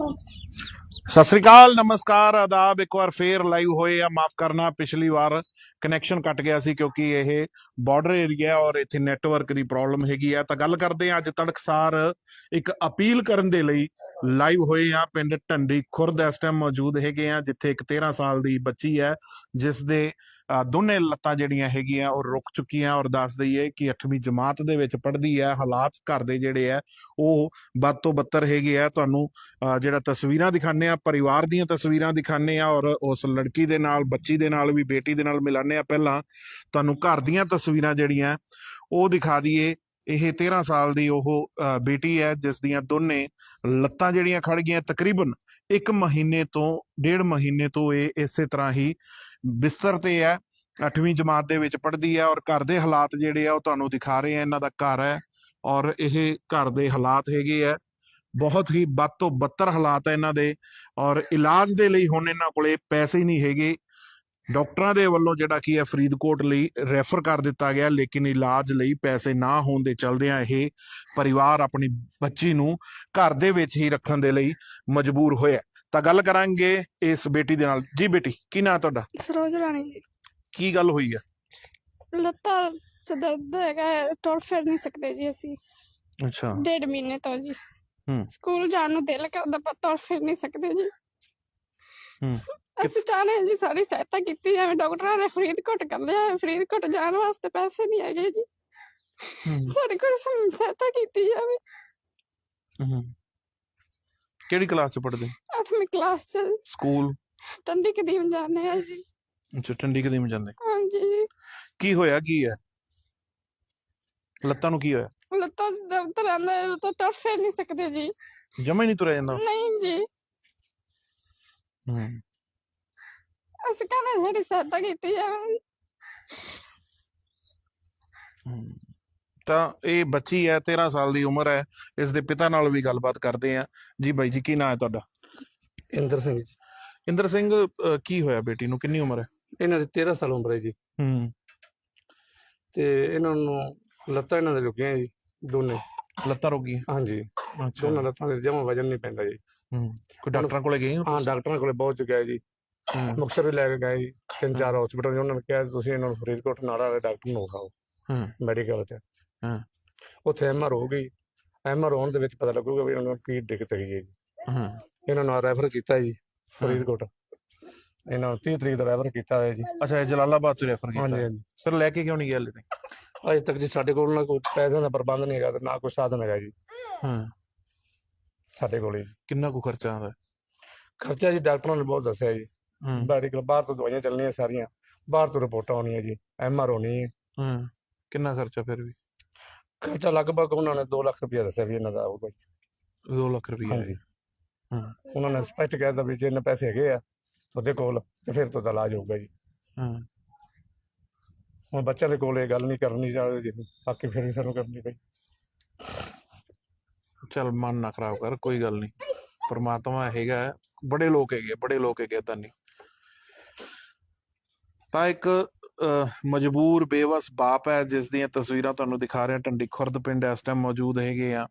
ਸਤਿ ਸ੍ਰੀ ਅਕਾਲ, ਨਮਸਕਾਰ, ਆਦਾਬ। ਇੱਕ ਵਾਰ ਫੇਰ ਲਾਈਵ ਹੋਏ ਆ, ਮਾਫ ਕਰਨਾ, ਪਿਛਲੀ ਵਾਰ ਕਨੈਕਸ਼ਨ ਕੱਟ ਗਿਆ ਸੀ ਕਿਉਂਕਿ ਇਹ ਬਾਰਡਰ ਏਰੀਆ ਔਰ ਇੱਥੇ ਨੈਟਵਰਕ ਦੀ ਪ੍ਰੋਬਲਮ ਹੈਗੀ ਆ। ਤਾਂ ਗੱਲ ਕਰਦੇ ਆ ਅੱਜ ਤੜਕਸਾਰ ਇੱਕ ਅਪੀਲ ਕਰਨ ਦੇ ਲਈ ਲਾਈਵ ਹੋਏ ਆ। ਪਿੰਡ ਢੰਡੀ ਖੁਰਦ ਇਸ ਟਾਈਮ ਮੌਜੂਦ ਹੈਗੇ ਆ, ਜਿੱਥੇ ਇੱਕ 13 ਸਾਲ ਦੀ ਬੱਚੀ ਹੈ, ਜਿਸ ਦੇ ਦੋਨੇ ਲੱਤਾਂ ਜਿਹੜੀਆਂ ਹੈਗੀਆਂ, ਉਹ ਰੁਕ ਚੁੱਕੀਆਂ ਔਰ ਦੱਸ ਦਈਏ ਕਿ 8ਵੀਂ ਜਮਾਤ ਦੇ ਵਿੱਚ ਪੜ੍ਹਦੀ ਹੈ, ਹਾਲਾਤ ਘਰ ਦੇ ਜਿਹੜੇ ਆ ਉਹ ਵੱਧ ਤੋਂ ਬੱਤਰ ਹੈਗੇ ਆ ਤੁਹਾਨੂੰ ਜਿਹੜਾ ਤਸਵੀਰਾਂ ਦਿਖਾਣੇ ਆ ਪਰਿਵਾਰ ਦੀਆਂ ਤਸਵੀਰਾਂ ਦਿਖਾਣੇ ਆ ਔਰ ਉਸ ਲੜਕੀ ਦੇ ਨਾਲ, ਬੱਚੀ ਦੇ ਨਾਲ, ਵੀ ਬੇਟੀ ਦੇ ਨਾਲ ਮਿਲਾਨੇ ਆ ਪਹਿਲਾਂ ਤੁਹਾਨੂੰ ਘਰ ਦੀਆਂ ਤਸਵੀਰਾਂ ਜਿਹੜੀਆਂ ਉਹ ਦਿਖਾ ਦਈਏ। ਇਹ 13 ਸਾਲ ਦੀ ਉਹ ਅਹ ਬੇਟੀ ਹੈ, ਜਿਸ ਦੀਆਂ ਦੋਨੇ ਲੱਤਾਂ ਜਿਹੜੀਆਂ ਖੜ ਗਈਆਂ, ਤਕਰੀਬਨ 1 ਮਹੀਨੇ ਤੋਂ, ਡੇਢ ਮਹੀਨੇ ਤੋਂ ਇਹ ਇਸੇ ਤਰ੍ਹਾਂ ਹੀ ਬਿਸਤਰ ਤੇ ਹੈ 8ਵੀਂ ਜਮਾਤ ਦੇ ਵਿੱਚ ਪੜ੍ਹਦੀ ਹੈ ਔਰ ਘਰ ਦੇ ਹਾਲਾਤ ਜਿਹੜੇ ਆ ਉਹ ਤੁਹਾਨੂੰ ਦਿਖਾ ਰਹੇ ਆ, ਇਹਨਾਂ ਦਾ ਘਰ ਹੈ ਔਰ ਇਹ ਘਰ ਦੇ ਹਾਲਾਤ ਹੈਗੇ ਆ, ਬਹੁਤ ਹੀ ਵੱਧ ਤੋਂ ਬੱਤਰ ਹਾਲਾਤ ਹੈ ਇਹਨਾਂ ਦੇ ਔਰ ਇਲਾਜ ਦੇ ਲਈ ਹੁਣ ਇਹਨਾਂ ਕੋਲੇ ਪੈਸੇ ਹੀ ਨਹੀਂ ਹੈਗੇ, ਡਾਕਟਰਾਂ ਦੇ ਵੱਲੋਂ ਜਿਹੜਾ ਕੀ ਹੈ ਫਰੀਦਕੋਟ ਲਈ ਰੈਫਰ ਕਰ ਦਿੱਤਾ ਗਿਆ, ਲੇਕਿਨ ਇਲਾਜ ਲਈ ਪੈਸੇ ਨਾ ਹੋਣ ਦੇ ਚਲਦਿਆਂ ਇਹ ਪਰਿਵਾਰ ਆਪਣੀ ਬੱਚੀ ਨੂੰ ਘਰ ਦੇ ਵਿੱਚ ਹੀ ਰੱਖਣ ਦੇ ਲਈ ਮਜਬੂਰ ਹੋਇਆ। ਤਾਂ ਗੱਲ ਕਰਾਂਗੇ ਇਸ ਬੇਟੀ ਦੇ ਨਾਲ। ਜੀ ਬੇਟੀ ਕੀ ਨਾਂ ਤੁਹਾਡਾ? ਸਰੋਜ ਰਾਣੀ ਜੀ। ਕੀ ਗੱਲ ਹੋਈ ਹੈ ਲੱਤਾਂ ਚ ਦਰਦ ਹੈਗਾ ਹੈ, ਤੁਰ ਫਿਰ ਨਹੀਂ ਸਕਦੇ ਜੀ ਅਸੀਂ। ਅੱਛਾ। ਡੇਢ ਮਹੀਨੇ ਤੋਂ ਜੀ। ਹੂੰ। ਸਕੂਲ ਜਾਣ ਨੂੰ ਦਿਲ ਕਰਦਾ ਪਰ ਤੁਰ ਫਿਰ ਨਹੀਂ ਸਕਦੇ ਜੀ। ਹੂੰ। ਅਸੀਂ ਚਾਹਨੇ ਹਾਂ ਜੀ ਸਾਡੀ ਸਹਾਇਤਾ ਕੀਤੀ ਜਾਵੇ। ਡਾਕਟਰਾਂ ਨੇ ਫਰੀਦਕੋਟ ਕਰ ਲਿਆ ਹੈ, ਫਰੀਦਕੋਟ ਜਾਣ ਵਾਸਤੇ ਪੈਸੇ ਨਹੀਂ ਹੈਗੇ ਜੀ। ਹੂੰ, ਸਾਡੀ ਸਮ- ਸਹਾਇਤਾ ਕੀਤੀ ਜਾਵੇ। ਹੂੰ। ਕਿਹੜੀ ਕਲਾਸ ਚ ਪੜ੍ਹਦੇ? 8ਵੀਂ ਕਲਾਸ ਚ। ਸਕੂਲ। ਟੰਡੀ ਕਦੀਮ ਜਾਂਦੇ ਆ ਜੀ। ਅੱਛਾ ਚੰਡੀ ਕਦੀਮ ਜਾਂਦੇ। ਹਾਂਜੀ। ਕੀ ਹੋਇਆ ਕੀ ਹੈ? ਲੱਤਾਂ ਨੂੰ ਕੀ ਹੋਇਆ? ਲੱਤਾਂ ਚ ਦਰਦ ਰਹਿੰਦਾ ਹੈ, ਤਾਂ ਤੁਰ ਫਿਰ ਨਹੀਂ ਸਕਦੇ ਜੀ। ਜਮਾ ਹੀ ਨਹੀਂ ਤੁਰਿਆ ਜਾਂਦਾ। ਨਹੀਂ ਜੀ। ਹੂੰ। ਅਸੀਂ ਕਹਿੰਦੇ ਸਾਡੀ ਸਹਾਇਤਾ ਕੀਤੀ ਜਾਵੇ। ਹਮ, ਤਾਂ ਇਹ ਬੱਚੀ ਹੈ 13 ਸਾਲ ਦੀ ਉਮਰ ਹੈ ਇਸ ਦੇ ਪਿਤਾ ਨਾਲ ਵੀ ਗੱਲਬਾਤ ਕਰਦੇ ਆ ਜੀ ਬਾਈ ਜੀ ਕੀ ਨਾਂ ਹੈ ਤੁਹਾਡਾ? ਇੰਦਰ ਸਿੰਘ ਜੀ। ਇੰਦਰ ਸਿੰਘ ਅਹ, ਕੀ ਹੋਇਆ ਬੇਟੀ ਨੂੰ? ਕਿੰਨੀ ਉਮਰ ਹੈ? ਇਹਨਾਂ ਦੀ 13 ਸਾਲ ਉਮਰ ਹੈ ਜੀ। ਹੂੰ। ਤੇ ਇਹਨਾਂ ਨੂੰ ਲੱਤਾਂ ਇਹਨਾਂ ਦੇ ਲੁਕੀਆਂ ਜੀ ਦੋਨੇ। ਲੱਤਾਂ ਰੁਕ ਗਈਆਂ? ਹਾਂਜੀ। ਅੱਛਾ। ਦੋਨਾਂ ਲੱਤਾਂ ਦੇ ਜਮਾ ਵਜਨ ਨਹੀਂ ਪੈਂਦਾ ਜੀ। ਹੂੰ। ਕੋਈ ਡਾਕਟਰਾਂ ਕੋਲੇ ਗਏ ਹੋ? ਹਾਂ ਡਾਕਟਰਾਂ ਕੋਲੇ ਬਹੁਤ ਚੁੱਕਿਆ ਜੀ। ਹੂੰ, ਮੁਕਤਸਰ ਵੀ ਲੈ ਕੇ ਗਏ ਜੀ। ਤਿੰਨ ਚਾਰ ਹਸਪੀਟਲ ਉਹਨਾਂ ਨੇ ਕਿਹਾ ਤੁਸੀਂ ਇਹਨਾਂ ਨੂੰ ਫਰੀਦਕੋਟ ਨਾਲ ਵਾਲੇ ਡਾਕਟਰ ਨੂੰ ਖਾਓ ਹੂੰ। ਮੈਡੀਕਲ ਤੇ ਹਾਂ। ਉੱਥੇ ਐਮਆਰ ਹੋ ਗਈ। ਐਮਆਰ ਹੋਣ ਦੇ ਵਿੱਚ ਪਤਾ ਲੱਗੂਗਾ ਵੀ ਉਹਨਾਂ ਨੂੰ ਕੀ ਦਿੱਕਤ ਹੈਗੀ ਹੈ। ਜੀ ਹੂੰ। ਇਹਨਾਂ ਨੂੰ ਰੈਫਰ ਕੀਤਾ ਜੀ ਫਰੀਦਕੋਟ। ਇਹਨਾਂ ਨੂੰ 30 ਤਰੀਕ ਦਾ ਰੈਫਰ ਕੀਤਾ ਹੋਇਆ ਜੀ। ਅੱਛਾ ਇਹ ਜਲਾਲਾਬਾਦ ਤੋਂ ਰੈਫਰ ਕੀਤਾ। ਹਾਂਜੀ। ਹਾਂਜੀ। ਫਿਰ ਲੈ ਕੇ ਕਿਉਂ ਨਹੀਂ ਗਿਆ ਹਲੇ ਤੱਕ? ਅਜੇ ਤੱਕ ਜੀ ਸਾਡੇ ਕੋਲ ਨਾ ਕੋਈ ਪੈਸਿਆਂ ਦਾ ਪ੍ਰਬੰਧ ਨਹੀਂ ਹੈਗਾ ਤੇ ਨਾ ਕੋਈ ਸਾਧਨ ਹੈਗਾ ਜੀ। ਹਾਂ। ਸਾਡੇ ਕੋਲੇ ਕਿੰਨਾ ਕੁ ਖਰਚਾ ਆਉਂਦਾ? ਹੈ? ਖਰਚਾ ਜੀ ਡਾਕਟਰਾਂ ਨੇ ਬਹੁਤ ਦੱਸਿਆ ਜੀ। ਹੂੰ। ਮੈਡੀਕਲ ਬਾਹਰ ਤੋਂ ਦਵਾਈਆਂ ਚੱਲਣੀਆਂ ਸਾਰੀਆਂ। ਬਾਹਰ ਤੋਂ ਰਿਪੋਰਟਾਂ ਆਉਣੀਆਂ ਜੀ। ਐਮਆਰ ਹੋਣੀ। ਹੈ ਹੂੰ। ਕਿੰਨਾ ਖਰਚਾ ਫਿਰ ਵੀ? ਖਰਚਾ ਲਗਭਗ ਉਹਨਾਂ ਨੇ 2 ਲੱਖ ਰੁਪਇਆ ਦੱਸਿਆ ਵੀ ਇਹਨਾਂ ਦਾ ਆਊਗਾ ਜੀ 2 ਲੱਖ ਰੁਪਏ ਹਾਂਜੀ। ਹੂੰ। ਉਹਨਾਂ ਨੇ ਸਪਸ਼ਟ ਕਹਿ ਦਿੱਤਾ ਵੀ ਜੇ ਇੰਨੇ ਪੈਸੇ ਹੈਗੇ ਆ ਤੁਹਾਡੇ ਕੋਲ ਤੇ ਫਿਰ ਤੁਹਾਡਾ ਇਲਾਜ ਹੋਊਗਾ ਜੀ। ਹੂੰ। ਹੁਣ ਬੱਚਿਆਂ ਦੇ ਕੋਲ ਇਹ ਗੱਲ ਨਹੀਂ ਕਰਨੀ ਚਾਹੀਦੀ ਜੀ ਬਾਕੀ ਫਿਰ ਵੀ ਸਾਨੂੰ ਕਰਨੀ ਪਈ। ਚੱਲ ਮਨ ਨਾ ਖਰਾਬ ਕਰ ਕੋਈ ਗੱਲ ਨਹੀਂ। ਪਰਮਾਤਮਾ ਹੈਗਾ ਬੜੇ ਲੋਕ ਹੈਗੇ ਬੜੇ ਲੋਕ ਹੈਗੇ ਏਦਾਂ ਨਹੀਂ ਤਾਂ ਇੱਕ ਮਜਬੂਰ, ਬੇਵਸ ਬਾਪ ਹੈ, ਜਿਸ ਦੀਆਂ ਤਸਵੀਰਾਂ ਤੁਹਾਨੂੰ ਦਿਖਾ ਰਿਹਾ, ਟੰਡੀ ਖੁਰਦ ਪਿੰਡ ਇਸ ਟਾਈਮ ਮੌਜੂਦ ਹੈਗੇ ਆ।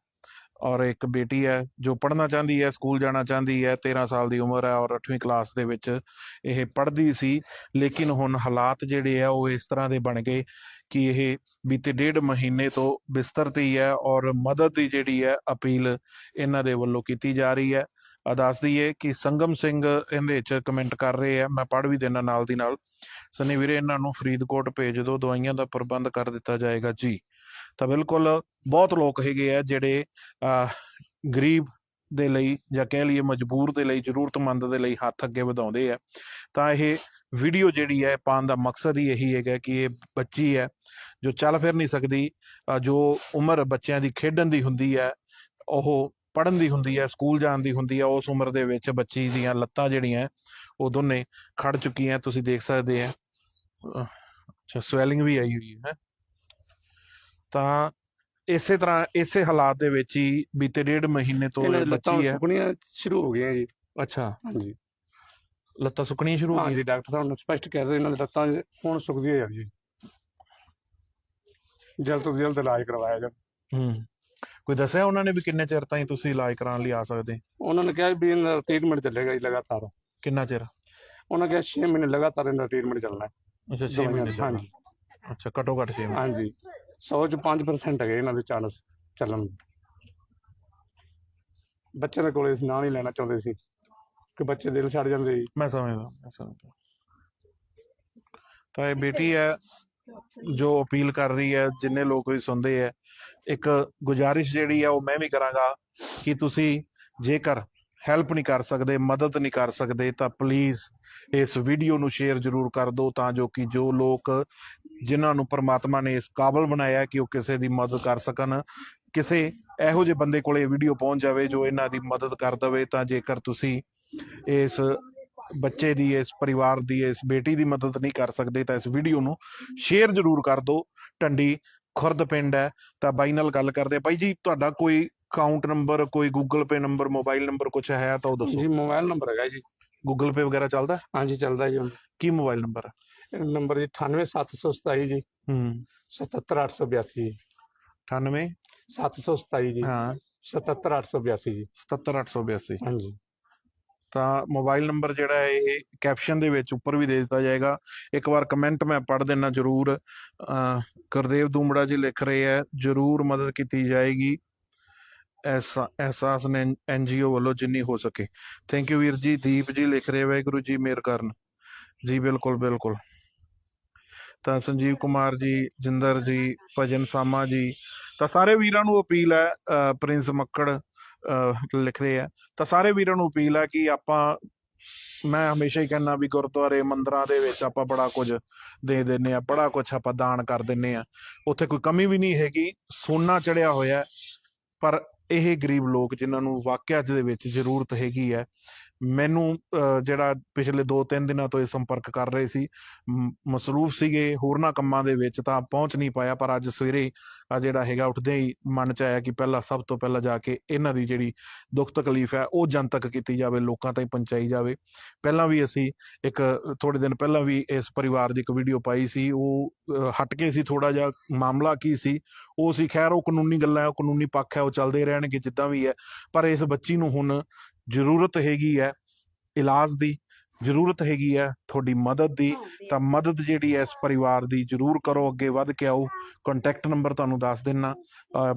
ਔਰ ਇੱਕ ਬੇਟੀ ਹੈ, ਜੋ ਪੜ੍ਹਨਾ ਚਾਹੁੰਦੀ ਹੈ, ਸਕੂਲ ਜਾਣਾ ਚਾਹੁੰਦੀ ਹੈ 13 ਸਾਲ ਦੀ ਉਮਰ ਹੈ ਔਰ 8ਵੀਂ ਕਲਾਸ ਦੇ ਵਿੱਚ ਇਹ ਪੜ੍ਹਦੀ ਸੀ। ਲੇਕਿਨ ਹੁਣ ਹਾਲਾਤ ਜਿਹੜੇ ਆ, ਉਹ ਇਸ ਤਰ੍ਹਾਂ ਦੇ ਬਣ ਗਏ ਕਿ ਇਹ ਬੀਤੇ ਡੇਢ ਮਹੀਨੇ ਤੋਂ ਬਿਸਤਰ ਤੇ ਹੀ ਹੈ ਔਰ ਮਦਦ ਦੀ ਜਿਹੜੀ ਹੈ, ਅਪੀਲ ਇਹਨਾਂ ਦੇ ਵੱਲੋਂ ਕੀਤੀ ਜਾ ਰਹੀ ਹੈ। ਅਹ ਦੱਸ ਦਈਏ ਕਿ ਸੰਗਮ ਸਿੰਘ ਇਹਦੇ ਵਿੱਚ ਕਮੈਂਟ ਕਰ ਰਹੇ ਆ। ਮੈਂ ਪੜ੍ਹ ਵੀ ਦੇਣਾ ਨਾਲ ਦੀ ਨਾਲ। ਸਨੀ ਵੀਰੇ, ਇਹਨਾਂ ਨੂੰ ਫਰੀਦਕੋਟ ਭੇਜ ਦਿਓ ਦਵਾਈਆਂ ਦਾ ਪ੍ਰਬੰਧ ਕਰ ਦਿੱਤਾ ਜਾਏਗਾ ਜੀ। ਤਾਂ ਬਿਲਕੁਲ ਬਹੁਤ ਲੋਕ ਹੈਗੇ ਆ ਜਿਹੜੇ ਗਰੀਬ ਦੇ ਲਈ ਜਾਂ ਕਹਿ ਲਈਏ ਮਜਬੂਰ ਦੇ ਲਈ, ਜ਼ਰੂਰਤਮੰਦ ਦੇ ਲਈ ਹੱਥ ਅੱਗੇ ਵਧਾਉਂਦੇ ਆ। ਤਾਂ ਇਹ ਵੀਡੀਓ ਜਿਹੜੀ ਹੈ, ਪਾਉਣ ਦਾ ਮਕਸਦ ਹੀ ਇਹੀ ਹੈਗਾ ਕਿ ਇਹ ਬੱਚੀ ਹੈ, ਜੋ ਚੱਲ ਫਿਰ ਨਹੀਂ ਸਕਦੀ ਜੋ ਉਮਰ ਬੱਚਿਆਂ ਦੀ ਖੇਡਣ ਦੀ ਹੁੰਦੀ ਹੈ, ਉਹ ਪੜ੍ਹਨ ਦੀ ਹੁੰਦੀ ਹੈ, ਸਕੂਲ ਜਾਣ ਦੀ ਹੁੰਦੀ ਹੈ, ਉਸ ਉਮਰ ਦੇ ਵਿੱਚ ਬੱਚੀ ਦੀਆਂ ਲੱਤਾਂ ਜਿਹੜੀਆਂ, ਉਹ ਦੋਨੇ ਖੜ ਚੁੱਕੀਆਂ, ਤੁਸੀਂ ਦੇਖ ਸਕਦੇ ਆ। ਅੱਛਾ ਸਵੈਲਿੰਗ ਵੀ ਆਈ ਹੋਈ ਹੈ। ਤਾਂ ਇਸੇ ਤਰ੍ਹਾਂ ਇਸੇ ਹਾਲਾਤ ਦੇ ਵਿੱਚ ਹੀ ਬੀਤੇ ਡੇਢ ਮਹੀਨੇ ਤੋਂ ਇਹ ਦੀ ਬੱਚੀ ਹੈ। ਸੁੱਕਣੀਆਂ ਸ਼ੁਰੂ ਹੋ ਗਈਆਂ ਜੀ। ਅੱਛਾ ਹਾਂਜੀ। ਲੱਤਾਂ ਸੁੱਕਣੀਆਂ ਸ਼ੁਰੂ ਹੋ ਗਈਆਂ। ਜੀ ਡਾਕਟਰ ਸਾਹਿਬ ਨੇ ਸਪਸ਼ਟ ਕਹਿ ਦਿੱਤਾ ਇਹਨਾਂ ਦੀ ਲੱਤਾਂ ਹੁਣ ਸੁੱਕਦੀਆਂ ਜਾ ਜੀ। ਜਲਦ ਤੋਂ ਜਲਦ ਇਲਾਜ ਕਰਵਾਇਆ ਜਾ ਹੂੰ ਕੋਈ ਦੱਸਿਆ ਉਹਨਾਂ ਨੇ ਵੀ ਕਿੰਨੇ ਚਿਰ ਤਾਈਂ ਤੁਸੀਂ ਇਲਾਜ ਕਰਾਉਣ ਲਈ ਆ ਸਕਦੇ? ਉਹਨਾਂ ਨੇ ਕਿਹਾ ਵੀ ਇਹਨਾਂ ਟ੍ਰੀਟਮੈਂਟ ਚੱਲੇਗਾ ਜੀ ਲਗਾਤਾਰ। ਕਿੰਨਾ ਚਿਰ? ਉਹਨਾਂ ਕਿਹਾ 6 ਮਹੀਨੇ ਲਗਾਤਾਰ ਇਹਨਾਂ ਦਾ ਟ੍ਰੀਟਮੈਂਟ ਚੱਲਣਾ ਹੈ। ਅੱਛਾ 6 ਦਵਾਈਆਂ ਮਹੀਨੇ ਦਾ, ਚੱਲਣਾ। ਹਾਂਜੀ। ਅੱਛਾ ਘੱਟੋ ਘੱਟ 6 ਮਹੀਨੇ ਹਾਂਜੀ। 100 ਚ 5% ਹੈਗੇ ਇਹਨਾਂ ਦੇ ਚਾਂਸ ਚੱਲਣ। ਦੇ ਬੱਚੇ ਦੇ ਕੋਲੇ ਅਸੀਂ ਨਾਂ ਨਹੀਂ ਲੈਣਾ ਚਾਹੁੰਦੇ ਸੀ ਕਿ ਬੱਚੇ ਦਿਲ ਛੱਡ ਜਾਂਦੇ ਜੀ। ਮੈਂ ਸਮਝਦਾ ਮੈਂ ਸਮਝਦਾ। ਤਾਂ ਇਹ ਬੇਟੀ ਹੈ ਜੋ ਅਪੀਲ ਕਰ ਰਹੀ ਹੈ ਜਿੰਨੇ ਲੋਕ ਵੀ ਸੁਣਦੇ ਹੈ ਇੱਕ ਗੁਜ਼ਾਰਿਸ਼ ਜਿਹੜੀ ਹੈ ਉਹ ਮੈਂ ਵੀ ਕਰਾਂਗਾ ਕਿ ਤੁਸੀਂ ਜੇਕਰ ਹੈਲਪ ਨਹੀਂ ਕਰ ਸਕਦੇ, ਮਦਦ ਨਹੀਂ ਕਰ ਸਕਦੇ, ਤਾਂ ਪਲੀਜ਼ ਇਸ ਵੀਡੀਓ ਨੂੰ ਸ਼ੇਅਰ ਜ਼ਰੂਰ ਕਰ ਦਿਓ ਤਾਂ ਜੋ ਕਿ ਜੋ ਲੋਕ ਜਿਨ੍ਹਾਂ ਨੂੰ ਪ੍ਰਮਾਤਮਾ ਨੇ ਇਸ ਕਾਬਲ ਬਣਾਇਆ ਕਿ ਉਹ ਕਿਸੇ ਦੀ ਮਦਦ ਕਰ ਸਕਣ, ਕਿਸੇ ਇਹੋ ਜਿਹੇ ਬੰਦੇ ਕੋਲੇ ਵੀਡੀਓ ਪਹੁੰਚ ਜਾਵੇ ਜੋ ਇਹਨਾਂ ਦੀ ਮਦਦ ਕਰ ਦਵੇ, ਤਾਂ ਜੇਕਰ ਤੁਸੀਂ ਇਸ ਬੱਚੇ ਦੀ, ਇਸ ਪਰਿਵਾਰ ਦੀ, ਇਸ ਬੇਟੀ ਦੀ ਮਦਦ ਨਹੀਂ ਕਰ ਸਕਦੇ, ਤਾਂ ਇਸ ਵੀਡੀਓ ਨੂੰ ਸ਼ੇਅਰ ਜ਼ਰੂਰ ਕਰ ਦਿਓ। ਟੰਡੀ ਖੁਰਦ ਪਿੰਡ ਹੈ, ਤਾਂ ਬਾਈ ਨਾਲ ਗੱਲ ਕਰਦੇ ਬਾਈ ਜੀ, ਤੁਹਾਡਾ ਕੋਈ ਅਕਾਊਂਟ ਨੰਬਰ ਕੋਈ Google Pay number mobile number ਕੁਝ ਹੈ ਤਾਂ ਉਹ ਦੱਸੋ। ਜੀ ਮੋਬਾਈਲ ਨੰਬਰ ਹੈਗਾ ਜੀ। ਗੂਗਲ ਪੇ ਵਗੈਰਾ ਚੱਲਦਾ? ਹੈ? ਹਾਂਜੀ ਚੱਲਦਾ ਜੀ ਕੀ ਮੋਬਾਈਲ ਨੰਬਰ? ਹੈ ਨੰਬਰ ਜੀ 98727 ਜੀ। ਹੂੰ। 77882 ਜੀ। 98 727 ਜੀ। ਹਾਂ। 77882 ਜੀ। 77882 ਹਾਂਜੀ। ਤਾਂ ਮੋਬਾਈਲ ਨੰਬਰ ਜਿਹੜਾ ਹੈ ਇਹ ਕੈਪਸ਼ਨ ਦੇ ਵਿੱਚ ਉੱਪਰ ਵੀ ਦੇ ਦਿੱਤਾ ਜਾਏਗਾ। ਇੱਕ ਵਾਰ ਕਮੈਂਟ ਮੈਂ ਪੜ੍ਹ ਦੇਣਾ ਜਰੂਰ। ਗੁਰਦੇਵ ਦੂਮੜਾ ਜੀ ਲਿਖ ਰਹੇ ਹੈ ਜਰੂਰ ਮਦਦ ਕੀਤੀ ਜਾਏਗੀ। ਐਸਾ, ਅਹਿਸਾਸ ਨੇ ਐਨਜੀਓ ਵੱਲੋਂ ਜਿੰਨੀ ਹੋ ਸਕੇ। ਥੈਂਕ ਯੂ ਵੀਰ ਜੀ, ਦੀਪ ਜੀ ਲਿਖ ਰਹੇ ਵਾਹਿਗੁਰੂ ਜੀ ਮਿਹਰ ਕਰਨ। ਜੀ ਬਿਲਕੁਲ ਬਿਲਕੁਲ। ਤਾਂ ਸੰਜੀਵ ਕੁਮਾਰ ਜੀ, ਜਿੰਦਰ ਜੀ, ਭਜਨ ਸਾਮਾ ਜੀ, ਤਾਂ ਸਾਰੇ ਵੀਰਾਂ ਨੂੰ ਅਪੀਲ ਹੈ ਪ੍ਰਿੰਸ ਮੱਕੜ ਲਿਖ ਰਹੇ ਆ, ਤਾਂ ਸਾਰੇ ਵੀਰਾਂ ਨੂੰ ਅਪੀਲ ਹੈ ਕਿ ਆਪਾਂ, ਮੈਂ ਹਮੇਸ਼ਾ ਹੀ ਕਹਿੰਦਾ ਵੀ ਗੁਰਦੁਆਰੇ ਮੰਦਿਰਾਂ ਦੇ ਵਿੱਚ ਆਪਾਂ ਬੜਾ ਕੁਝ ਦੇ ਦਿੰਨੇ ਆ, ਬੜਾ ਕੁਝ ਆਪਾਂ ਦਾਨ ਕਰ ਦਿੰਨੇ ਆ। ਉੱਥੇ ਕੋਈ ਕਮੀ ਵੀ ਨਹੀਂ ਹੈਗੀ, ਸੋਨਾ ਚੜਿਆ ਹੋਇਆ ਪਰ ਇਹ ਗਰੀਬ ਲੋਕ ਜਿਨ੍ਹਾਂ ਨੂੰ ਵਾਕਿਆ ਦੇ ਵਿੱਚ ਜ਼ਰੂਰਤ ਹੈਗੀ ਹੈ ਮੈਨੂੰ ਅਹ, ਜਿਹੜਾ ਪਿਛਲੇ 2-3 ਦਿਨਾਂ ਤੋਂ ਇਹ ਸੰਪਰਕ ਕਰ ਰਹੇ ਸੀ ਮਸਰੂਫ ਸੀਗੇ ਹੋਰਨਾਂ ਕੰਮਾਂ ਦੇ ਵਿੱਚ ਤਾਂ ਪਹੁੰਚ ਨਹੀਂ ਪਾਇਆ ਪਰ ਅੱਜ ਸਵੇਰੇ ਜਿਹੜਾ ਹੈਗਾ ਉੱਠਦੇ ਹੀ ਮਨ ਚ ਆਇਆ ਕਿ ਪਹਿਲਾਂ ਸਭ ਤੋਂ ਪਹਿਲਾਂ ਜਾ ਕੇ ਇਹਨਾਂ ਦੀ ਜਿਹੜੀ ਦੁੱਖ ਤਕਲੀਫ ਹੈ ਉਹ ਜਨਤਕ ਕੀਤੀ ਜਾਵੇ ਲੋਕਾਂ ਤਾਈਂ ਪਹੁੰਚਾਈ ਜਾਵੇ। ਪਹਿਲਾਂ ਵੀ ਅਸੀਂ ਇੱਕ ਥੋੜੇ ਦਿਨ ਪਹਿਲਾਂ ਵੀ ਇਸ ਪਰਿਵਾਰ ਦੀ ਇੱਕ ਵੀਡੀਓ ਪਾਈ ਸੀ ਉਹ ਹਟ ਕੇ ਸੀ ਥੋੜਾ ਜਿਹਾ ਮਾਮਲਾ ਕੀ ਸੀ ਉਹ ਸੀ ਖੈਰ ਉਹ ਕਾਨੂੰਨੀ ਗੱਲਾਂ ਹੈ ਉਹ ਕਾਨੂੰਨੀ ਪੱਖ ਹੈ ਉਹ ਚੱਲਦੇ ਰਹਿਣ ਰਹਿਣਗੇ ਜਿੱਦਾਂ ਵੀ ਹੈ ਪਰ ਇਸ ਬੱਚੀ ਨੂੰ ਹੁਣ ਜ਼ਰੂਰਤ ਹੈਗੀ ਹੈ ਇਲਾਜ ਦੀ ਜ਼ਰੂਰਤ ਹੈਗੀ ਹੈ ਤੁਹਾਡੀ ਮਦਦ ਦੀ ਤਾਂ ਮਦਦ ਜਿਹੜੀ ਹੈ ਇਸ ਪਰਿਵਾਰ ਦੀ ਜ਼ਰੂਰ ਕਰੋ ਅੱਗੇ ਵੱਧ ਕੇ ਆਓ। ਕੰਟੈਕਟ ਨੰਬਰ ਤੁਹਾਨੂੰ ਦੱਸ ਦਿੰਨਾ।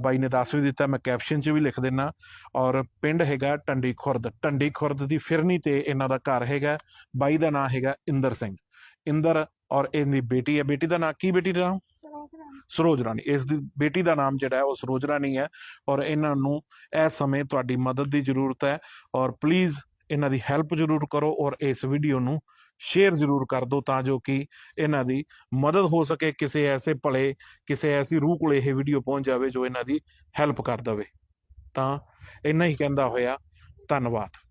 ਬਾਈ ਨੇ ਦੱਸ ਵੀ ਦਿੱਤਾ ਮੈਂ ਕੈਪਸ਼ਨ 'ਚ ਵੀ ਲਿਖ ਦਿੰਨਾ। ਔਰ ਪਿੰਡ ਹੈਗਾ ਟੰਡੀ ਖੁਰਦ ਟੰਡੀ ਖੁਰਦ ਦੀ ਫਿਰਨੀ ਤੇ ਇਹਨਾਂ ਦਾ ਘਰ ਹੈਗਾ ਬਾਈ ਦਾ ਨਾਮ ਹੈਗਾ ਇੰਦਰ ਸਿੰਘ। ਇੰਦਰ ਔਰ ਇਹਦੀ ਬੇਟੀ ਹੈ ਬੇਟੀ ਦਾ ਨਾਮ ਕੀ ਬੇਟੀ ਦਾ ਨਾਮ ਸਰੋਜ ਰਾਣੀ। ਇਸ ਦੀ ਬੇਟੀ ਦਾ ਨਾਮ ਜਿਹੜਾ ਹੈ ਉਹ ਸਰੋਜ ਰਾਣੀ ਹੈ ਔਰ ਇਹਨਾਂ ਨੂੰ ਇਸ ਸਮੇਂ ਤੁਹਾਡੀ ਮਦਦ ਦੀ ਜ਼ਰੂਰਤ ਹੈ ਔਰ ਪਲੀਜ਼ ਇਹਨਾਂ ਦੀ ਹੈਲਪ ਜ਼ਰੂਰ ਕਰੋ ਔਰ ਇਸ ਵੀਡੀਓ ਨੂੰ ਸ਼ੇਅਰ ਜ਼ਰੂਰ ਕਰ ਦਿਓ ਤਾਂ ਜੋ ਕਿ ਇਹਨਾਂ ਦੀ ਮਦਦ ਹੋ ਸਕੇ, ਕਿਸੇ ਐਸੇ ਭਲੇ, ਕਿਸੇ ਐਸੀ ਰੂਹ ਕੋਲ ਇਹ ਵੀਡੀਓ ਪਹੁੰਚ ਜਾਵੇ ਜੋ ਇਹਨਾਂ ਦੀ ਹੈਲਪ ਕਰ ਦਵੇ। ਤਾਂ ਇੰਨਾ ਹੀ ਕਹਿੰਦਾ ਹੋਇਆ। ਧੰਨਵਾਦ।